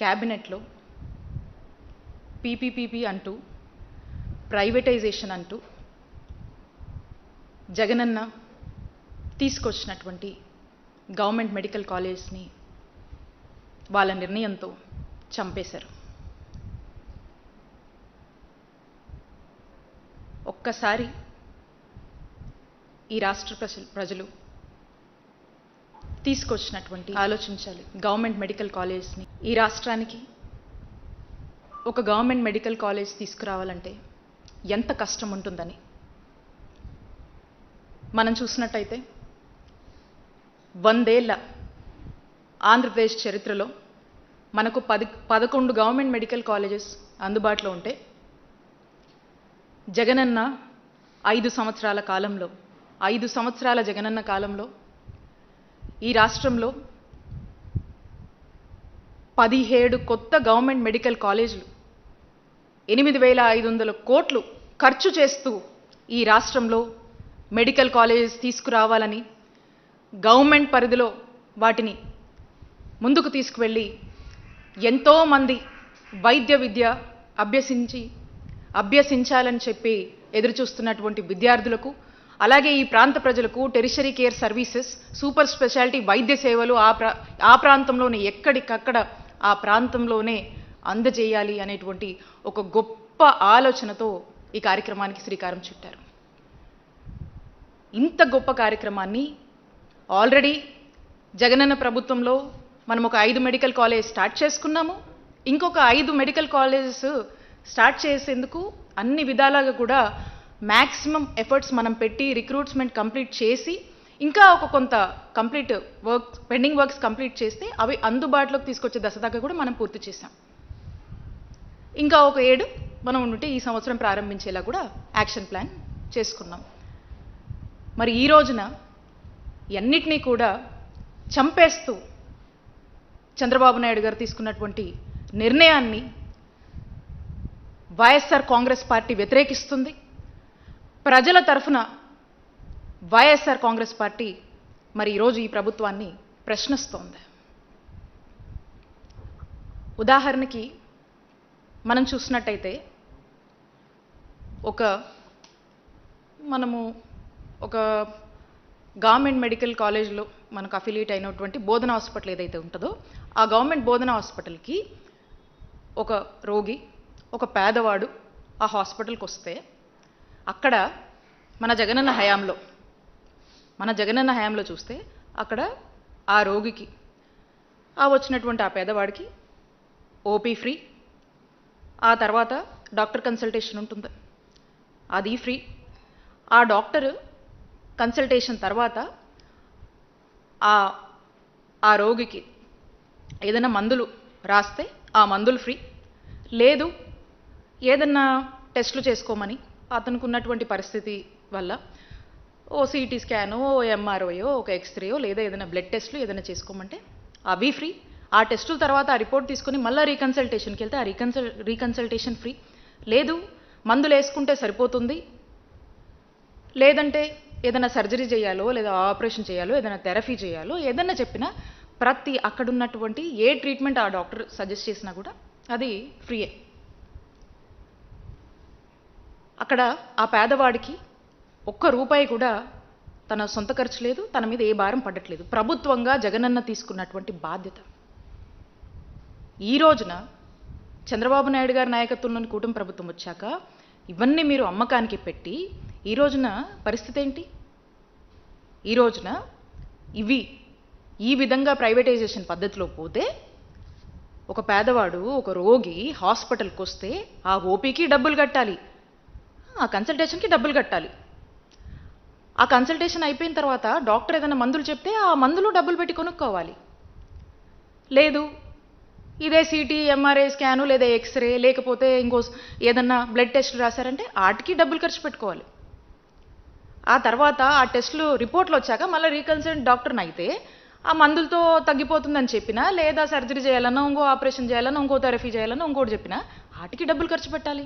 క్యాబినెట్లో పీపీపీపీ అంటూ ప్రైవేటైజేషన్ అంటూ జగనన్న తీసుకొచ్చినటువంటి గవర్నమెంట్ మెడికల్ కాలేజ్ని వాళ్ళ నిర్ణయంతో చంపేశారు. ఒక్కసారి ఈ రాష్ట్ర ప్రజలు ప్రజలు తీసుకొచ్చినటువంటి ఆలోచించాలి. గవర్నమెంట్ మెడికల్ కాలేజ్ని ఈ రాష్ట్రానికి ఒక గవర్నమెంట్ మెడికల్ కాలేజ్ తీసుకురావాలంటే ఎంత కష్టం ఉంటుందని. మనం చూసినట్టయితే వందేళ్ళ ఆంధ్రప్రదేశ్ చరిత్రలో మనకు పది పదకొండు గవర్నమెంట్ మెడికల్ కాలేజెస్ అందుబాటులో ఉంటే జగనన్న ఐదు సంవత్సరాల కాలంలో ఐదు సంవత్సరాల జగనన్న కాలంలో ఈ రాష్ట్రంలో పదిహేడు కొత్త గవర్నమెంట్ మెడికల్ కాలేజీలు ఎనిమిది వేల ఐదు వందల కోట్లు ఖర్చు చేస్తూ ఈ రాష్ట్రంలో మెడికల్ కాలేజెస్ తీసుకురావాలని గవర్నమెంట్ పరిధిలో వాటిని ముందుకు తీసుకువెళ్ళి ఎంతోమంది వైద్య విద్య అభ్యసించి అభ్యసించాలని చెప్పి ఎదురుచూస్తున్నటువంటి విద్యార్థులకు అలాగే ఈ ప్రాంత ప్రజలకు tertiary care services super speciality వైద్య సేవలు ఆ ప్రా ఆ ప్రాంతంలోని ఎక్కడికక్కడ ఆ ప్రాంతంలోనే అందజేయాలి అనేటువంటి ఒక గొప్ప ఆలోచనతో ఈ కార్యక్రమానికి శ్రీకారం చుట్టారు. ఇంత గొప్ప కార్యక్రమాన్ని ఆల్రెడీ జగనన్న ప్రభుత్వంలో మనం ఒక ఐదు మెడికల్ కాలేజ్ స్టార్ట్ చేసుకున్నాము. ఇంకొక ఐదు మెడికల్ కాలేజెస్ స్టార్ట్ చేసేందుకు అన్ని విధాలుగా కూడా మ్యాక్సిమం ఎఫర్ట్స్ మనం పెట్టి రిక్రూట్స్మెంట్ కంప్లీట్ చేసి ఇంకా ఒక కొంత complete work pending works complete చేస్తే అవి అందుబాటులోకి తీసుకొచ్చే దశ దాకా కూడా మనం పూర్తి చేసాం ఇంకా ఒక ఏడు మనం ఉంటే ఈ సంవత్సరం ప్రారంభించేలా కూడా యాక్షన్ ప్లాన్ చేసుకున్నాం మరి ఈ రోజున ఎన్నిటినీ కూడా చంపేస్తూ చంద్రబాబు నాయుడు గారు తీసుకున్నటువంటి నిర్ణయాన్ని వైఎస్ఆర్ కాంగ్రెస్ పార్టీ వ్యతిరేకిస్తుంది. ప్రజల తరఫున వైఎస్ఆర్ కాంగ్రెస్ పార్టీ మరి ఈరోజు ఈ ప్రభుత్వాన్ని ప్రశ్నిస్తోంది. ఉదాహరణకి మనం చూసినట్టయితే ఒక మనము ఒక గవర్నమెంట్ మెడికల్ కాలేజ్లో మనకు అఫిలియేట్ అయినటువంటి బోధన హాస్పిటల్ ఏదైతే ఉంటుందో ఆ గవర్నమెంట్ బోధన హాస్పిటల్కి ఒక రోగి ఒక పేదవాడు ఆ హాస్పిటల్కి వస్తే అక్కడ మన జగనన్న హయాంలో మన జగనన్న హయాంలో చూస్తే అక్కడ ఆ రోగికి ఆ వచ్చినటువంటి ఆ పేదవాడికి ఓపీ ఫ్రీ ఆ తర్వాత డాక్టర్ కన్సల్టేషన్ ఉంటుంది. అది ఫ్రీ ఆ డాక్టర్ కన్సల్టేషన్ తర్వాత ఆ ఆ రోగికి ఏదైనా మందులు రాస్తే ఆ మందులు ఫ్రీ లేదు ఏదన్నా టెస్టులు చేసుకోమని అతనికి ఉన్నటువంటి పరిస్థితి వల్ల ఓ సిటీ స్కాను ఓ ఎంఆర్ఓయో ఒక ఎక్స్రేయో లేదా ఏదైనా బ్లడ్ టెస్ట్లు ఏదైనా చేసుకోమంటే అవి ఫ్రీ. ఆ టెస్టుల తర్వాత ఆ రిపోర్ట్ తీసుకొని మళ్ళీ రీకన్సల్టేషన్కి వెళ్తే ఆ రీకన్సల్ రీకన్సల్టేషన్ ఫ్రీ. లేదు మందులు వేసుకుంటే సరిపోతుంది. లేదంటే ఏదైనా సర్జరీ చేయాలో లేదా ఆపరేషన్ చేయాలో ఏదైనా థెరపీ చేయాలో ఏదైనా చెప్పినా ప్రతి అక్కడ ఉన్నటువంటి ఏ ట్రీట్మెంట్ ఆ డాక్టర్ సజెస్ట్ చేసినా కూడా అది ఫ్రీయే. అక్కడ ఆ పేదవాడికి ఒక్క రూపాయి కూడా తన సొంత ఖర్చు లేదు తన మీద ఏ భారం పడట్లేదు. ప్రభుత్వంగా జగనన్న తీసుకున్నటువంటి బాధ్యత. ఈ రోజున చంద్రబాబు నాయుడు గారి నాయకత్వంలోని కూటమి ప్రభుత్వం వచ్చాక ఇవన్నీ మీరు అమ్మకానికి పెట్టి ఈ రోజున పరిస్థితి ఏంటి? ఈ రోజున ఇవి ఈ విధంగా ప్రైవేటైజేషన్ పద్ధతిలో పోతే ఒక పేదవాడు ఒక రోగి హాస్పిటల్కి వస్తే ఆ ఓపీకి డబ్బులు కట్టాలి. ఆ కన్సల్టేషన్కి డబ్బులు కట్టాలి. ఆ కన్సల్టేషన్ అయిపోయిన తర్వాత డాక్టర్ ఏదైనా మందులు చెప్తే ఆ మందులు డబ్బులు పెట్టి కొనుక్కోవాలి. లేదు ఇదే సిటీ ఎంఆర్ఐ స్కాను లేదా ఎక్స్రే లేకపోతే ఇంకో ఏదన్నా బ్లడ్ టెస్ట్ రాశారంటే వాటికి డబ్బులు ఖర్చు పెట్టుకోవాలి. ఆ తర్వాత ఆ టెస్టులు రిపోర్ట్లు వచ్చాక మళ్ళీ రీకన్సల్ట్ డాక్టర్ని అయితే ఆ మందులతో తగ్గిపోతుందని చెప్పినా లేదా సర్జరీ చేయాలన్నా ఇంకో ఆపరేషన్ చేయాలన్నా ఇంకో థెరపీ చేయాలన్నా ఇంకోటి చెప్పినా వాటికి డబ్బులు ఖర్చు పెట్టాలి.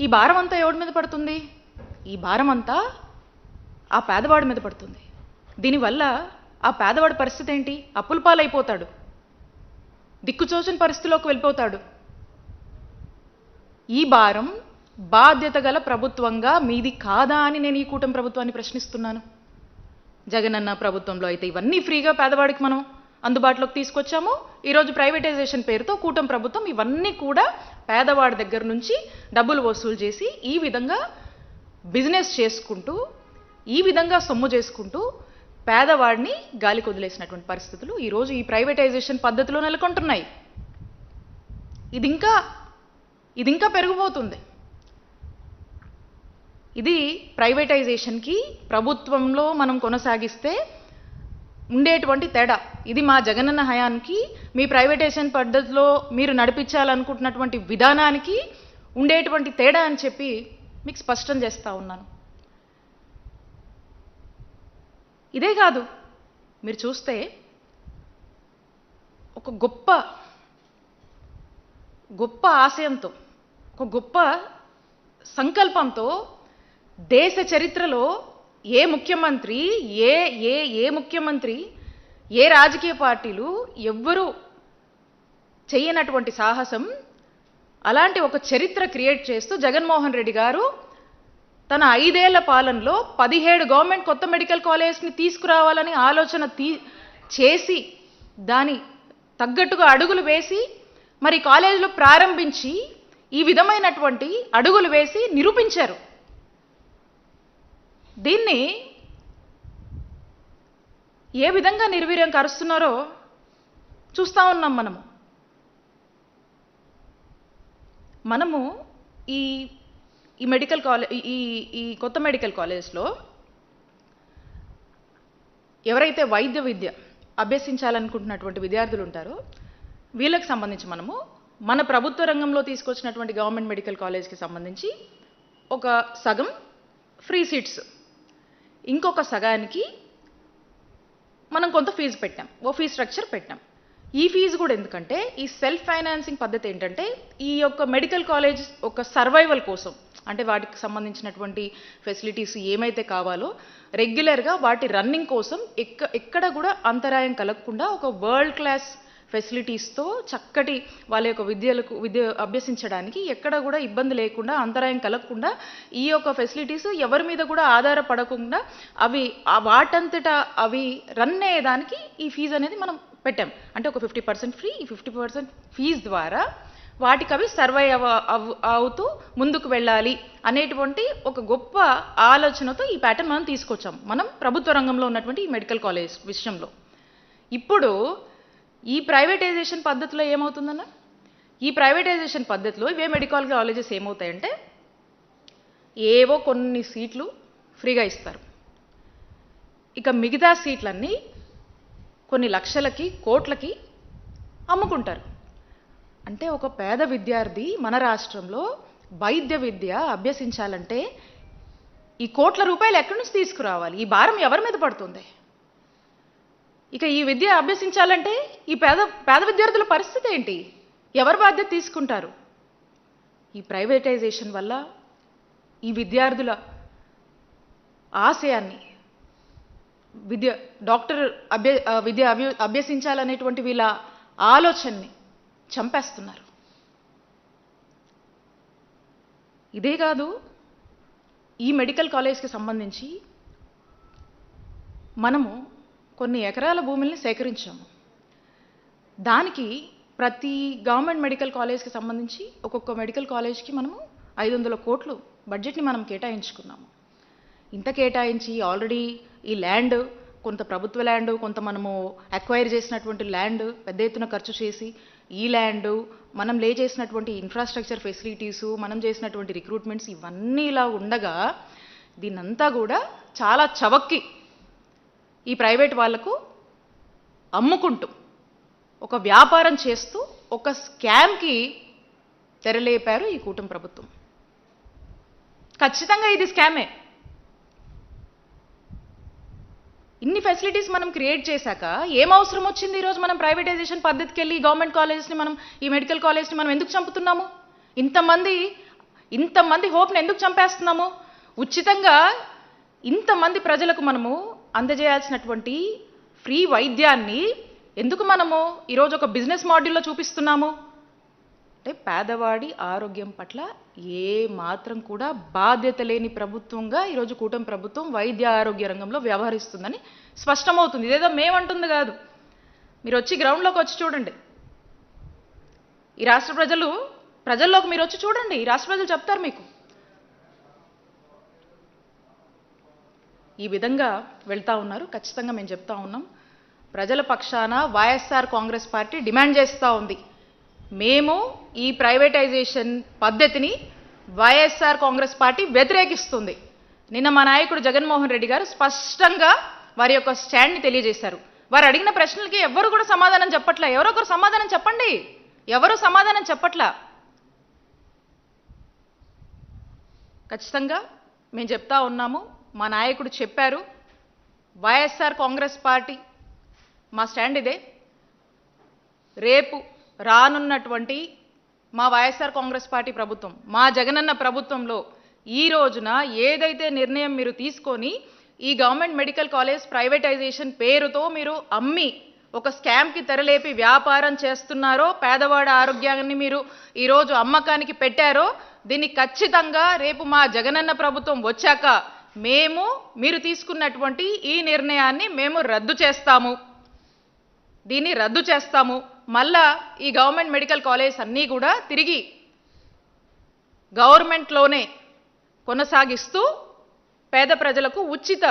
ఈ భారం అంతా ఎవరి మీద పడుతుంది? ఈ భారం అంతా ఆ పేదవాడి మీద పడుతుంది. దీనివల్ల ఆ పేదవాడి పరిస్థితి ఏంటి? అప్పుల పాలైపోతాడు దిక్కుచోచని పరిస్థితిలోకి వెళ్ళిపోతాడు. ఈ భారం బాధ్యత గల ప్రభుత్వంగా మీది కాదా అని నేను ఈ కూటమి ప్రభుత్వాన్ని ప్రశ్నిస్తున్నాను. జగనన్న ప్రభుత్వంలో అయితే ఇవన్నీ ఫ్రీగా పేదవాడికి మనం అందుబాటులోకి తీసుకొచ్చాము. ఈరోజు ప్రైవేటైజేషన్ పేరుతో కూటమి ప్రభుత్వం ఇవన్నీ కూడా పేదవాడి దగ్గర నుంచి డబ్బులు వసూలు చేసి ఈ విధంగా బిజినెస్ చేసుకుంటూ ఈ విధంగా సొమ్ము చేసుకుంటూ పేదవాడిని గాలికి వదిలేసినటువంటి పరిస్థితులు ఈరోజు ఈ ప్రైవేటైజేషన్ పద్ధతిలో నెలకొంటున్నాయి. ఇది ఇంకా ఇది ఇంకా పెరిగిపోతుంది. ఇది ప్రైవేటైజేషన్కి ప్రభుత్వంలో మనం కొనసాగిస్తే ఉండేటువంటి తేడా. ఇది మా జగనన్న హయానికి మీ ప్రైవేటైజేషన్ పద్ధతిలో మీరు నడిపించాలనుకుంటున్నటువంటి విధానానికి ఉండేటువంటి తేడా అని చెప్పి మీకు స్పష్టం చేస్తూ ఉన్నాను. ఇదే కాదు మీరు చూస్తే ఒక గొప్ప గొప్ప ఆశయంతో ఒక గొప్ప సంకల్పంతో దేశ చరిత్రలో ఏ ముఖ్యమంత్రి ఏ ఏ ఏ ముఖ్యమంత్రి ఏ రాజకీయ పార్టీలు ఎవ్వరూ చేయనటువంటి సాహసం అలాంటి ఒక చరిత్ర క్రియేట్ చేస్తూ జగన్మోహన్ రెడ్డి గారు తన ఐదేళ్ళ పాలనలో పదిహేడు గవర్నమెంట్ కొత్త మెడికల్ కాలేజ్ని తీసుకురావాలని ఆలోచన తీ చేసి దాని తగ్గట్టుగా అడుగులు వేసి మరి కాలేజీలో ప్రారంభించి ఈ విధమైనటువంటి అడుగులు వేసి నిరూపించారు. దీన్ని ఏ విధంగా నిర్వీర్యం కరుస్తున్నారో చూస్తా ఉన్నాం మనము. మనము ఈ ఈ మెడికల్ కాలేజ్ ఈ ఈ కొత్త మెడికల్ కాలేజ్లో ఎవరైతే వైద్య విద్య అభ్యసించాలనుకుంటున్నటువంటి విద్యార్థులు ఉంటారో వీళ్ళకి సంబంధించి మనము మన ప్రభుత్వ రంగంలో తీసుకొచ్చినటువంటి గవర్నమెంట్ మెడికల్ కాలేజ్కి సంబంధించి ఒక సగం ఫ్రీ సీట్స్ ఇంకొక సగానికి మనం కొంత ఫీజు పెట్టాం. ఓ ఫీ స్ట్రక్చర్ పెట్టాం. ఈ ఫీజు కూడా ఎందుకంటే ఈ సెల్ఫ్ ఫైనాన్సింగ్ పద్ధతి ఏంటంటే ఈ యొక్క మెడికల్ కాలేజ్ ఒక సర్వైవల్ కోసం అంటే వాటికి సంబంధించినటువంటి ఫెసిలిటీస్ ఏమైతే కావాలో రెగ్యులర్గా వాటి రన్నింగ్ కోసం ఎక్క ఎక్కడ కూడా అంతరాయం కలగకుండా ఒక వరల్డ్ క్లాస్ ఫెసిలిటీస్తో చక్కటి వాళ్ళ యొక్క విద్యలకు విద్య అభ్యసించడానికి ఎక్కడ కూడా ఇబ్బంది లేకుండా అంతరాయం కలగకుండా ఈ యొక్క ఫెసిలిటీస్ ఎవరి మీద కూడా ఆధారపడకుండా అవి వాటంతటా అవి రన్ అయ్యేదానికి ఈ ఫీజు అనేది మనం పెట్టాం. అంటే ఒక ఫిఫ్టీ పర్సెంట్ ఫ్రీ ఈ ఫిఫ్టీ పర్సెంట్ ఫీజు ద్వారా వాటికి అవి సర్వై అవ అవుతూ ముందుకు వెళ్ళాలి అనేటువంటి ఒక గొప్ప ఆలోచనతో ఈ ప్యాటర్న్ మనం తీసుకొచ్చాం. మనం ప్రభుత్వ రంగంలో ఉన్నటువంటి ఈ మెడికల్ కాలేజ్ విషయంలో. ఇప్పుడు ఈ ప్రైవేటైజేషన్ పద్ధతిలో ఏమవుతుందన్న? ఈ ప్రైవేటైజేషన్ పద్ధతిలో ఇవే మెడికల్ కాలేజెస్ ఏమవుతాయంటే ఏవో కొన్ని సీట్లు ఫ్రీగా ఇస్తారు. ఇక మిగతా సీట్లన్నీ కొన్ని లక్షలకి కోట్లకి అమ్ముకుంటారు. అంటే ఒక పేద విద్యార్థి మన రాష్ట్రంలో వైద్య విద్య అభ్యసించాలంటే ఈ కోట్ల రూపాయలు ఎక్కడి నుంచి తీసుకురావాలి? ఈ భారం ఎవరి మీద పడుతుంది? ఇక ఈ విద్య అభ్యసించాలంటే ఈ పేద పేద విద్యార్థుల పరిస్థితి ఏంటి? ఎవరు బాధ్యత తీసుకుంటారు? ఈ ప్రైవేటైజేషన్ వల్ల ఈ విద్యార్థుల ఆశయాన్ని విద్య డాక్టర్ అభ్య విద్య అభ్య అభ్యసించాలనేటువంటి వీళ్ళ ఆలోచనని చంపేస్తున్నారు. ఇదే కాదు ఈ మెడికల్ కాలేజ్కి సంబంధించి మనము కొన్ని ఎకరాల భూముల్ని సేకరించాము. దానికి ప్రతి గవర్నమెంట్ మెడికల్ కాలేజ్కి సంబంధించి ఒక్కొక్క మెడికల్ కాలేజ్కి మనము ఐదు వందల కోట్లు బడ్జెట్ని మనం కేటాయించుకున్నాము. ఇంత కేటాయించి ఆల్రెడీ ఈ ల్యాండ్ కొంత ప్రభుత్వ ల్యాండ్ కొంత మనము అక్వైర్ చేసినటువంటి ల్యాండ్ పెద్ద ఎత్తున ఖర్చు చేసి ఈ ల్యాండ్ మనం లే చేసినటువంటి ఇన్ఫ్రాస్ట్రక్చర్ ఫెసిలిటీసు మనం చేసినటువంటి రిక్రూట్మెంట్స్ ఇవన్నీ ఇలా ఉండగా దీన్నంతా కూడా చాలా చవక్కి ఈ ప్రైవేట్ వాళ్ళకు అమ్ముకుంటూ ఒక వ్యాపారం చేస్తూ ఒక స్కామ్కి తెరలేపారు ఈ కూటమి ప్రభుత్వం. ఖచ్చితంగా ఇది స్కామే ఇన్ని ఫెసిలిటీస్ మనం క్రియేట్ చేశాక ఏం అవసరం వచ్చింది ఈరోజు మనం ప్రైవేటైజేషన్ పద్ధతికి వెళ్ళి గవర్నమెంట్ కాలేజెస్ని మనం ఈ మెడికల్ కాలేజ్ని మనం ఎందుకు చంపుతున్నాము? ఇంతమంది ఇంతమంది హోప్ని ఎందుకు చంపేస్తున్నాము? ఉచితంగా ఇంతమంది ప్రజలకు మనము అందజేయాల్సినటువంటి ఫ్రీ వైద్యాన్ని ఎందుకు మనము ఈరోజు ఒక బిజినెస్ మాడ్యూల్లో చూపిస్తున్నాము? అంటే పేదవాడి ఆరోగ్యం పట్ల ఏ మాత్రం కూడా బాధ్యత లేని ప్రభుత్వంగా ఈరోజు కూటమి ప్రభుత్వం వైద్య ఆరోగ్య రంగంలో వ్యవహరిస్తుందని స్పష్టమవుతుంది. ఇదేదో మేమంటుంది కాదు. మీరు వచ్చి గ్రౌండ్లోకి వచ్చి చూడండి. ఈ రాష్ట్ర ప్రజలు ప్రజల్లోకి మీరు వచ్చి చూడండి. ఈ రాష్ట్ర ప్రజలు చెప్తారు మీకు. ఈ విధంగా వెళ్తా ఉన్నారు. ఖచ్చితంగా మేము చెప్తా ఉన్నాం. ప్రజల పక్షాన వైఎస్ఆర్ కాంగ్రెస్ పార్టీ డిమాండ్ చేస్తూ ఉంది. మేము ఈ ప్రైవేటైజేషన్ పద్ధతిని వైఎస్ఆర్ కాంగ్రెస్ పార్టీ వ్యతిరేకిస్తుంది. నిన్న మా నాయకుడు జగన్మోహన్ రెడ్డి గారు స్పష్టంగా వారి యొక్క స్టాండ్ని తెలియజేశారు. వారు అడిగిన ప్రశ్నలకి ఎవరు కూడా సమాధానం చెప్పట్లా? ఎవరో ఒకరు సమాధానం చెప్పండి. ఎవరు సమాధానం చెప్పట్లా? ఖచ్చితంగా మేము చెప్తా ఉన్నాము. మా నాయకుడు చెప్పారు వైఎస్ఆర్ కాంగ్రెస్ పార్టీ మా స్టాండ్ ఇదే. రేపు రానున్నటువంటి మా వైఎస్ఆర్ కాంగ్రెస్ పార్టీ ప్రభుత్వం మా జగనన్న ప్రభుత్వంలో ఈ రోజున ఏదైతే నిర్ణయం మీరు తీసుకొని ఈ గవర్నమెంట్ మెడికల్ కాలేజ్ ప్రైవేటైజేషన్ పేరుతో మీరు అమ్మి ఒక స్కామ్కి తెరలేపి వ్యాపారం చేస్తున్నారో పేదవాడ ఆరోగ్యాన్ని మీరు ఈరోజు అమ్మకానికి పెట్టారో దీన్ని ఖచ్చితంగా రేపు మా జగనన్న ప్రభుత్వం వచ్చాక మేము మీరు తీసుకున్నటువంటి ఈ నిర్ణయాన్ని మేము రద్దు చేస్తాము. దీన్ని రద్దు చేస్తాము. మళ్ళా ఈ గవర్నమెంట్ మెడికల్ కాలేజ్ అన్నీ కూడా తిరిగి గవర్నమెంట్లోనే కొనసాగిస్తూ పేద ప్రజలకు ఉచిత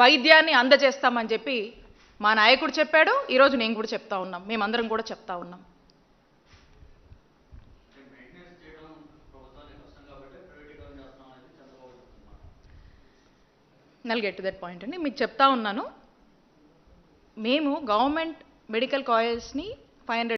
వైద్యాన్ని అందజేస్తామని చెప్పి మా నాయకుడు చెప్పాడు. ఈరోజు నేను కూడా చెప్తా ఉన్నాం. మేమందరం కూడా చెప్తా ఉన్నాం. Maintenance null get to that point అండి. మీకు చెప్తా ఉన్నాను. మేము గవర్నమెంట్ మెడికల్ కాలేజ్ని find